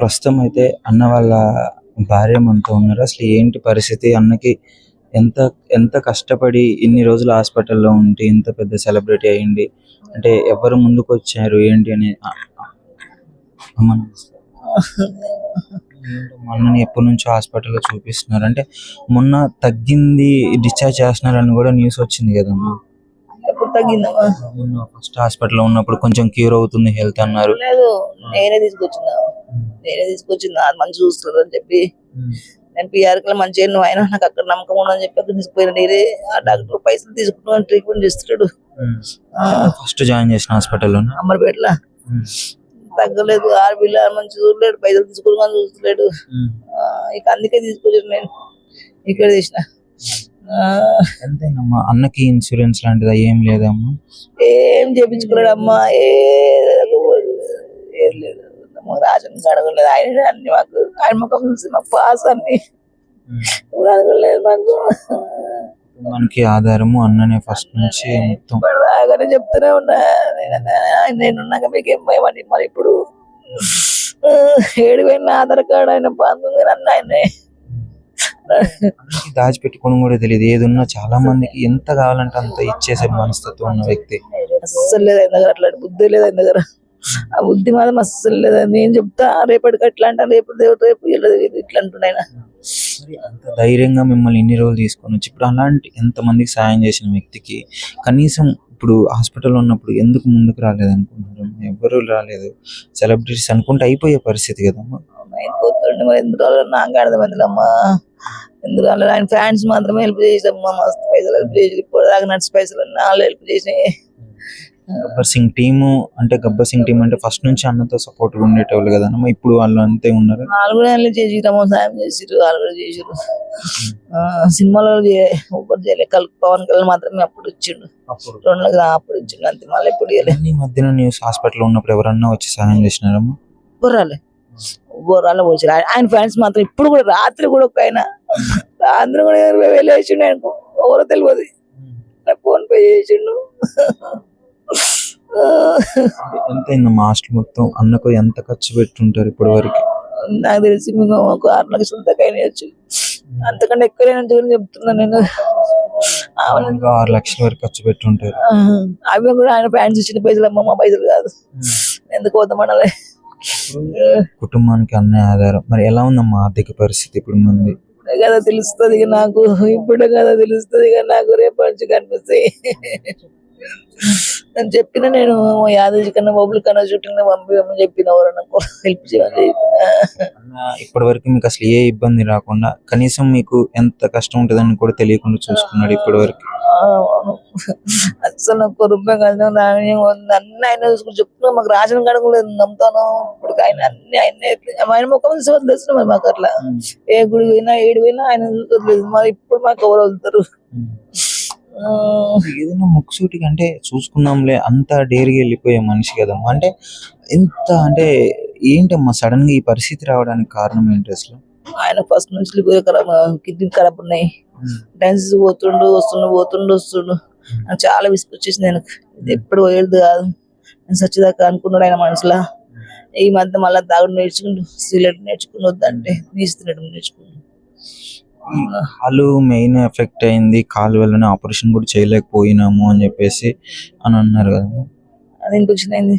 ప్రస్తుతం అయితే అన్న వాళ్ళ భార్య మనతో ఉన్నారు. అసలు ఏంటి పరిస్థితి? అన్నకి ఎంత ఎంత కష్టపడి ఇన్ని రోజులు హాస్పిటల్లో ఉంటే ఇంత పెద్ద సెలబ్రిటీ అయ్యింది? అంటే ఎవరు ముందుకు వచ్చారు? ఏంటి అని ఆ- అమ్మ నమస్తే. ఎప్పటి నుంచో హాస్పిటల్లో చూపిస్తున్నారు. అంటే మొన్న తగ్గింది డిశ్చార్జ్ చేస్తున్నారని కూడా న్యూస్ వచ్చింది కదమ్మా. ఎప్పుడు తగ్గిందమ్మా ఫస్ట్ హాస్పిటల్లో ఉన్నప్పుడు కొంచెం క్యూర్ అవుతుంది హెల్త్ అన్నారు. లేదు నేనే తీసుకొచ్చిన. నేనే తీసుకొచ్చిన. అది మంచి చూస్తుంది అని చెప్పి నేను పిఆర్కి మంచిగా నువ్వు అయినా నాకు అక్కడ నమ్మకం ఉందని చెప్పి అక్కడ తీసుకుపోయిన. నేనే ఆ డాక్టర్ పైసలు తీసుకుంటున్నాను ట్రీట్మెంట్ చేస్తున్నాడు. ఫస్ట్ జాయిన్ చేసిన హాస్పిటల్లో అమర్పేటలో. తగ్గలేదు. ఆరు బిల్లు మంచి చూడలేడు. పైసలు తీసుకుని చూస్తలేడు. ఇక అందుకే తీసుకొచ్చాను నేను. ఇక్కడ తీసిన. ఆ, ఎంతైనమ్మా అన్నకి ఇన్సూరెన్స్ లాంటిది? ఏం లేదమ్మా? ఏం చేపించుకోలేడు అమ్మా ఏ ఏం లేదు. రాజన్ అడగలేదు ఆయన అన్ని మాకు. ఆయన ముఖం చూసి మాకు పాస్ అన్ని. అడగలేదు మాకు. మనకి ఆధారము అన్ననే ఫస్ట్ నుంచి మొత్తం. చెప్తూనే ఉన్నా. నేను- నేనున్నాక మీకు ఏం భయం అని మరి ఇప్పుడు. ఏడు పోయిన ఆధార్ కార్డు ఆయన పంతొమ్మిది అన్న ఆయనే. దాచిపెట్టుకోవడం కూడా తెలియదు. ఏది ఉన్నా చాలా మందికి ఎంత కావాలంటే అంత ఇచ్చేసే మనస్తత్వం ఉన్న వ్యక్తి. అస్సలు లేదు ఆయన దగ్గర అట్లాంటి బుద్ధి లేదు ఆయన దగ్గర. ఆ బుద్ధి మాత్రం అస్సలు లేదు. నేను చెప్తా రేపటికి అట్లా అంటా రేపు దేవుడు రేపు ఇట్లా అంటున్నా ఆయన. మరి అంత ధైర్యంగా మిమ్మల్ని ఇన్ని రోజులు తీసుకొని వచ్చి ఇప్పుడు అలాంటి ఎంత మందికి సాయం చేసిన వ్యక్తికి కనీసం ఇప్పుడు హాస్పిటల్లో ఉన్నప్పుడు ఎందుకు ముందుకు రాలేదు అనుకుంటున్నారు ఎవరు రాలేదు. సెలబ్రిటీస్ అనుకుంటే అయిపోయే పరిస్థితి కదమ్మా. అయిపోతుండే మరి ఎందుకు రాలేదు నాకు అర్థమైందిలమ్మా ఎందుకు రాలేదు ఆయన ఫ్యాన్స్ మాత్రమే హెల్ప్ చేసామ్మా మస్తు పైసలు హెల్ప్ చేసి ఇప్పుడు దాకా నడిచి పైసలు వాళ్ళు హెల్ప్ చేసినాయి. గబ్బర్ సింగ్ టీము అంటే గబ్బర్ సింగ్ టీం అంటే ఫస్ట్ నుంచి అన్నతో సపోర్ట్ ఉండేటోళ్ళు కదమ్మా ఇప్పుడు వాళ్ళు అంతే ఉన్నారు. వాళ్ళు కూడా హెల్ప్ చేసిరమ్మా సాయం చేసిరు వాళ్ళు కూడా చేసిరు ఆ, సినిమాలో ఒకటి చేయలే. కల్ పవన్ కళ్యాణ్ మాత్రమే అప్పుడు ఇచ్చిండు. రెండు లక్షలు అప్పుడు ఇచ్చిండు అంతే. మళ్ళీ ఇప్పుడు ఈ మధ్యన న్యూస్ హాస్పిటల్ ఉన్నప్పుడు ఎవరన్నా వచ్చి సహాయం చేసినారమ్మా? బొర్రాలే బొర్రాలే పోసి ఆయన ఫ్యాన్స్ మాత్రం ఇప్పుడు కూడా రాత్రి కూడా ఒక ఆయన రాత్రి కూడా ఇరవై వేలు వేసిండు ఆయనకు. ఎవరో తెలియదు ఫోన్ పే చేసిండు. హాస్టల్ మొత్తం? అన్నకు ఎంత ఖర్చు పెట్టుంటారు ఇప్పటి వరకు? నాకు తెలిసి మీకు ఒక ఆరు లక్షల దాకా అయినాయచ్చు అంతకంటే ఎక్కువ చెప్తున్నా నేను. ఆరు లక్షల వరకు ఖర్చు పెట్టుంటారు. అవి కూడా ఆయన ఫ్యాన్స్ ఇచ్చిన పైసలు అమ్మ మా పైసలు కాదు. ఎందుకు పోతామనాలి కుటుంబానికి అన్నే ఆధారం. మరి ఎలా ఉందమ్మా ఆర్థిక పరిస్థితి ఇప్పుడు మంది ఇప్పుడే కదా తెలుస్తుంది నాకు. ఇప్పుడే కదా తెలుస్తుంది నాకు రేపటి నుంచి కనిపిస్తాయి. నేను చెప్పిన నేను యాదవ్ కన్నా బొబ్బుల కన్నా షూటింగ్ పంపించమని చెప్పిన ఎవరన్నా హెల్ప్ అన్న ఇప్పటి వరకు మీకు అసలు ఏ ఇబ్బంది రాకుండా కనీసం మీకు ఎంత కష్టం ఉంటుందని కూడా తెలియకుండా చూసుకున్నాడు ఇప్పటి వరకు అస్సలు నాకు ఒక్క రూపాయి కాదు ఉంది. అన్ని ఆయన చూసుకుని చెప్తున్నా. మాకు రాసిన కడగలేదు నమ్ముతాను. ఇప్పుడు ఆయన అన్ని ఆయన ఆయన ముఖం తెలుసు మరి మాకు అట్లా. ఏ గుడి పోయినా ఏడు పోయినా ఆయన చూసుకోలేదు మరి ఇప్పుడు మాకు ఎవరు వదులుతారు? ఆ, ఏదైనా ముక్కుసూటికి అంటే చూసుకుందాంలే అంత డేర్గా వెళ్ళిపోయే మనిషి కదమ్మా అంటే ఎంత అంటే ఏంటమ్మా సడన్గా ఈ పరిస్థితి రావడానికి కారణం ఏంటి అసలు? ఆయన ఫస్ట్ నుంచి కిడ్నీ ఖరాబ్ ఉన్నాయి. డెన్సిస్ పోతుండు వస్తుండు పోతుండు వస్తుండు. నాకు చాలా విసుకొచ్చేసింది ఆయనకు. ఇది ఎప్పుడు పోయేది కాదు. నేను సచ్చిదాకా అనుకున్నాడు ఆయన మనసులో. ఈ మధ్య మళ్ళీ తాగుడు నేర్చుకుంటూ సిగరెట్ నేర్చుకుని వద్దంటే నీస్తున్నట్టు నేర్చుకుంటూ కాలు మెయిన్ ఎఫెక్ట్ అయింది కాలు వల్లనే ఆపరేషన్ కూడా చేయలేకపోయినాము అని చెప్పేసి అని అన్నారు కదా. అది ఇన్ఫెక్షన్ అయింది.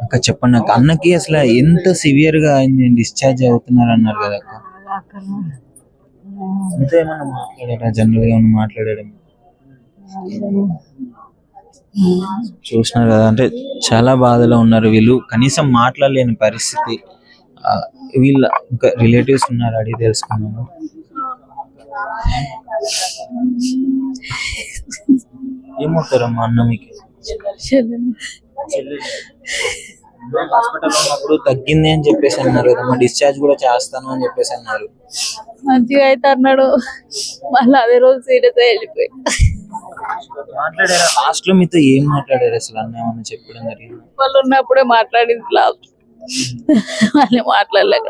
అక్క చెప్పండి అక్క. అన్నకి అసలు ఎంత సివియర్గా అయింది డిశ్చార్జ్ అవుతున్నారు అన్నారు కదా అక్క. అంతే ఏమన్నా మాట్లాడారా జనరల్గా ఏమన్నా మాట్లాడారా చూసినారు కదా అంటే చాలా బాధలో ఉన్నారు వీళ్ళు. కనీసం మాట్లాడలేని పరిస్థితి. వీళ్ళ ఇంకా రిలేటివ్స్ ఉన్నారు? అడిగి తెలుసుకున్నాము ఏమవుతారమ్మా అన్న మీకు హాస్పిటల్ ఉన్నప్పుడు తగ్గింది అని చెప్పేసి అన్నారు కదమ్మా డిశ్చార్జ్ కూడా చేస్తాను అని చెప్పేసి అన్నారు. మంచిగా అయితే అన్నాడు. మళ్ళీ అదే రోజు సీరియస్ వెళ్ళిపోయి మాట్లాడారా? లాస్ట్లో మీతో ఏం మాట్లాడారు అసలు అన్న ఏమన్నా చెప్పడం జరిగింది? వాళ్ళు ఉన్నప్పుడే మాట్లాడింది లాస్ట్ మళ్ళీ మాట్లాడలేక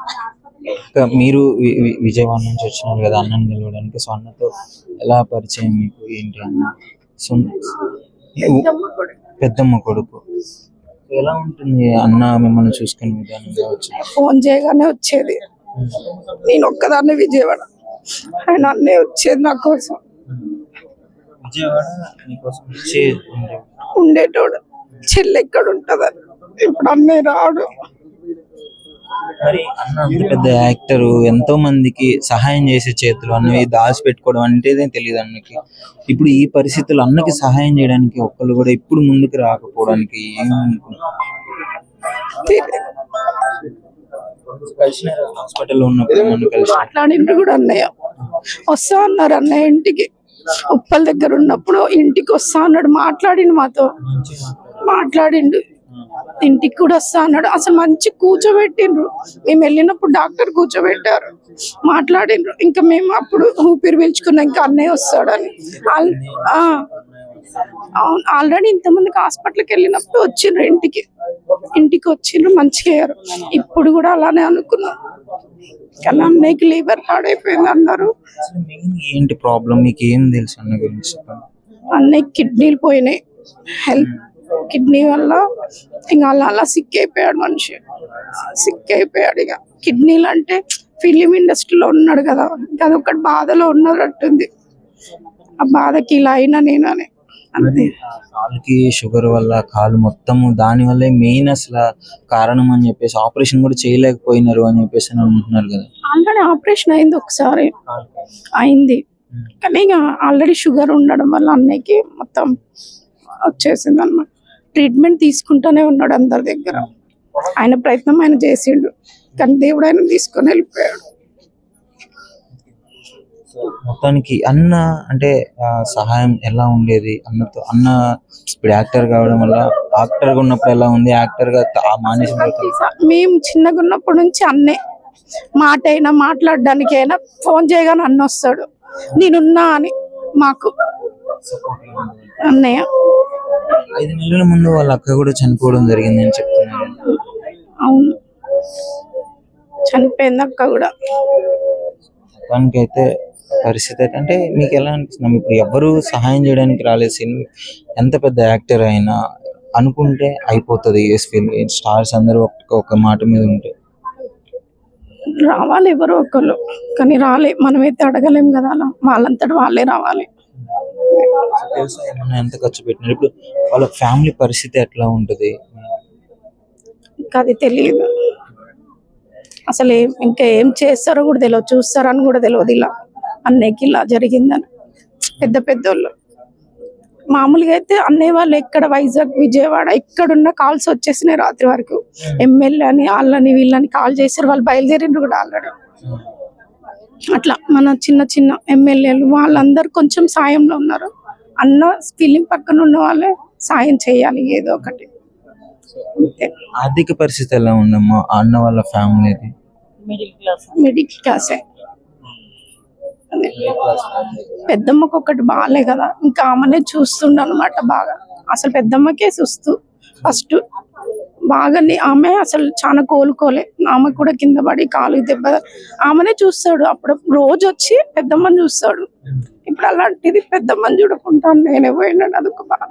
ఇంకా మీరు విజయవాడ నుంచి వచ్చినారు కదా అన్నని నిలవడానికి. సో అన్నతో ఎలా పరిచయం మీకు? ఏంటి అన్న? సో పెద్దమ్మ కొడుకు. ఎలా ఉంటుంది అన్న మిమ్మల్ని చూసుకునే విధానం కావచ్చు? ఫోన్ చేయగానే వచ్చేది. నేను ఒక్కదాన్నే విజయవాడ. ఆయన అన్నీ వచ్చేది నా కోసం. విజయవాడ నీకోసం వచ్చి ఉండే- ఉండేటోడు. చెల్లి ఎక్కడ ఉంటదని. ఇప్పుడు అన్నయ్య రాడు. మరి అన్న అంత పెద్ద యాక్టర్ ఎంతో మందికి సహాయం చేసే చేతులు అన్నవి దాచి పెట్టుకోవడం అంటేనే తెలియదు అన్నకి. ఇప్పుడు ఈ పరిస్థితుల్లో అన్నకి సహాయం చేయడానికి ఒక్కళ్ళు కూడా ఇప్పుడు ముందుకు రాకపోవడానికి ఏమనుకుంటున్నారు? కలిసిన హాస్పిటల్లో ఉన్నప్పుడు మనం కలిసి మాట్లాడిండ్రు కూడా అన్నయ్య. వస్తా అన్నారు అన్నయ్య ఇంటికి. ఉప్పల్ దగ్గర ఉన్నప్పుడు ఇంటికి వస్తా అన్నాడు. మాట్లాడిండు మాతో. మాట్లాడిండు. ఇంటికి కూడా వస్తా అన్నాడు. అసలు మంచి కూర్చోబెట్టిండ్రు. మేము వెళ్ళినప్పుడు డాక్టర్ కూర్చోబెట్టారు. మాట్లాడిండ్రు. ఇంకా మేము అప్పుడు ఊపిరి పీల్చుకున్నాం. ఇంకా అన్నయ్య వస్తాడని. అవును. ఆల్రెడీ ఇంతమందికి హాస్పిటల్కి వెళ్ళినప్పుడు వచ్చిండ్రు ఇంటికి. ఇంటికి వచ్చిండ్రు. మంచిగా అయ్యారు. ఇప్పుడు కూడా అలానే అనుకున్నాం. కానీ అన్నయ్యకి లీవర్ పాడైపోయింది అన్నారు. ఏంటి ప్రాబ్లం? మీకు ఏం తెలుసు అన్న గురించి అన్నయ్య కిడ్నీలు పోయినాయి. హెల్త్ కిడ్నీ వల్ల ఇంకా అలా అలా సిక్ అయిపోయాడు మనిషి. సిక్ అయిపోయాడు ఇక. కిడ్నీలు అంటే ఫిలిం ఇండస్ట్రీలో ఉన్నాడు కదా. ఇంకా అదొకటి బాధలో ఉన్నట్టుంది ఆ బాధకి ఇలా అయినా నేను అని. అంతే. కాలుకి షుగర్ వల్ల కాలు మొత్తము దాని వల్లే మెయిన్ అసలు కారణం అని చెప్పేసి ఆపరేషన్ కూడా చేయలేకపోయినారు అని చెప్పేసి అని అంటున్నారు కదా. ఆల్రెడీ ఆపరేషన్ అయింది ఒకసారి. అయింది. కానీ ఇక ఆల్రెడీ షుగర్ ఉండడం వల్ల అన్నయ్యకి మొత్తం వచ్చేసింది అనమాట ట్రీట్మెంట్ తీసుకుంటూనే ఉన్నాడు అందరి దగ్గర. ఆయన ప్రయత్నం ఆయన చేసిండు. కానీ దేవుడు ఆయన తీసుకొని వెళ్ళిపోయాడు. మొత్తానికి అన్న అంటే సహాయం ఎలా ఉండేది? అన్నతో అన్న ఇప్పుడు యాక్టర్ కావడం వల్ల యాక్టర్గా ఉన్నప్పుడు ఎలా ఉంది? యాక్టర్గా తర్వాత మేము చిన్నగా ఉన్నప్పటి నుంచి అన్నే. మాట అయినా మాట్లాడడానికి అయినా ఫోన్ చేయగానే అన్న వస్తాడు. నేనున్నా అని మాకు. అన్నయ్య. ఐదు నెలల ముందు వాళ్ళ అక్క కూడా చనిపోవడం జరిగింది అని చెప్తున్నారు. అవును. చనిపోయింది అక్క కూడా. అయితే పరిస్థితి అయితే అంటే మీకు ఎలా అనిపిస్తుంది? ఇప్పుడు ఎవరు సహాయం చేయడానికి రాలేదు సినిమా. ఎంత పెద్ద యాక్టర్ అయినా అనుకుంటే అయిపోతుంది స్టార్స్ అందరూ ఒక మాట మీద ఉంటే. రావాలి ఎవరో ఒకళ్ళు కానీ రాలే. మనమైతే అడగలేం కదా అలా. వాళ్ళంతటి వాళ్ళే రావాలి. ఏమన్నా ఎంత ఖర్చు పెట్టినారు? ఇప్పుడు వాళ్ళ ఫ్యామిలీ పరిస్థితి ఎట్లా ఉంటది? ఇంకా అది తెలియదు అసలు ఏం ఇంకా ఏం చేస్తారో కూడా తెలియదు చూస్తారని కూడా తెలియదు ఇలా. అన్నయ్యకి ఇలా జరిగిందని. పెద్ద పెద్దోళ్ళు. మామూలుగా అయితే అన్నయ్య వాళ్ళు ఎక్కడ వైజాగ్ విజయవాడ ఎక్కడున్న కాల్స్ వచ్చేసినాయి రాత్రి వరకు. ఎమ్మెల్యే అని వాళ్ళని వీళ్ళని కాల్ చేశారు. వాళ్ళు బయలుదేరిండ్రు కూడా ఆల్రెడీ. అట్లా మన చిన్న చిన్న ఎమ్మెల్యేలు వాళ్ళందరూ కొంచెం సాయంలో ఉన్నారు. అన్న ఫిలిం పక్కన ఉన్న వాళ్ళే సాయం చేయాలి ఏదో ఒకటి. ఆర్థిక పరిస్థితి ఎలా ఉందమ్మా? అన్న వాళ్ళ ఫ్యామిలీది మిడిల్ క్లాసే. పెద్దమ్మకి ఒకటి బాగాలే కదా. ఇంకా ఆమెనే చూస్తుండ అనమాట బాగా. అసలు పెద్దమ్మకే చూస్తూ ఫస్ట్ బాగానే ఆమె అసలు చాలా కోలుకోలే. ఆమె కూడా కింద పడి కాలు దెబ్బ ఆమెనే చూస్తాడు. అప్పుడు రోజు వచ్చి పెద్దమ్మని చూస్తాడు. ఇప్పుడు అలాంటిది పెద్దమ్మని చూడకుండా నేనే పోయినాడు అదొక బాధ